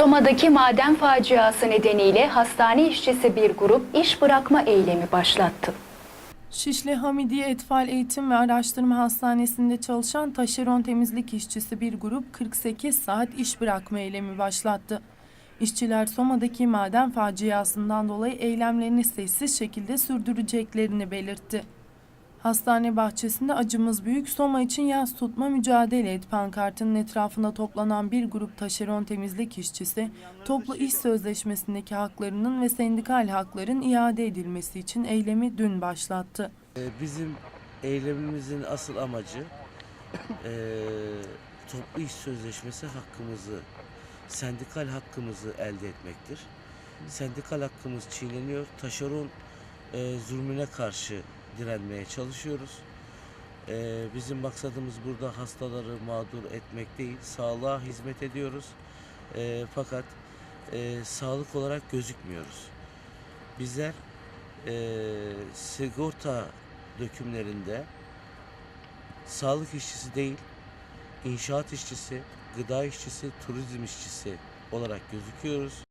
Soma'daki maden faciası nedeniyle hastane işçisi bir grup iş bırakma eylemi başlattı. Şişli Hamidiye Etfal Eğitim ve Araştırma Hastanesi'nde çalışan taşeron temizlik işçisi bir grup 48 saat iş bırakma eylemi başlattı. İşçiler Soma'daki maden faciasından dolayı eylemlerini sessiz şekilde sürdüreceklerini belirtti. Hastane bahçesinde acımız büyük Soma için yaz tutma mücadele et pankartının etrafında toplanan bir grup taşeron temizlik işçisi toplu iş sözleşmesindeki haklarının ve sendikal hakların iade edilmesi için eylemi dün başlattı. Ee, Bizim eylemimizin asıl amacı eee, toplu iş sözleşmesi hakkımızı, sendikal hakkımızı elde etmektir. Sendikal hakkımız çiğneniyor. Taşeron eee, zulmüne karşı direnmeye çalışıyoruz. Eee, bizim maksadımız burada hastaları mağdur etmek değil, sağlığa hizmet ediyoruz. Eee, fakat eee, sağlık olarak gözükmüyoruz. Bizler eee, sigorta dökümlerinde sağlık işçisi değil, inşaat işçisi, gıda işçisi, turizm işçisi olarak gözüküyoruz.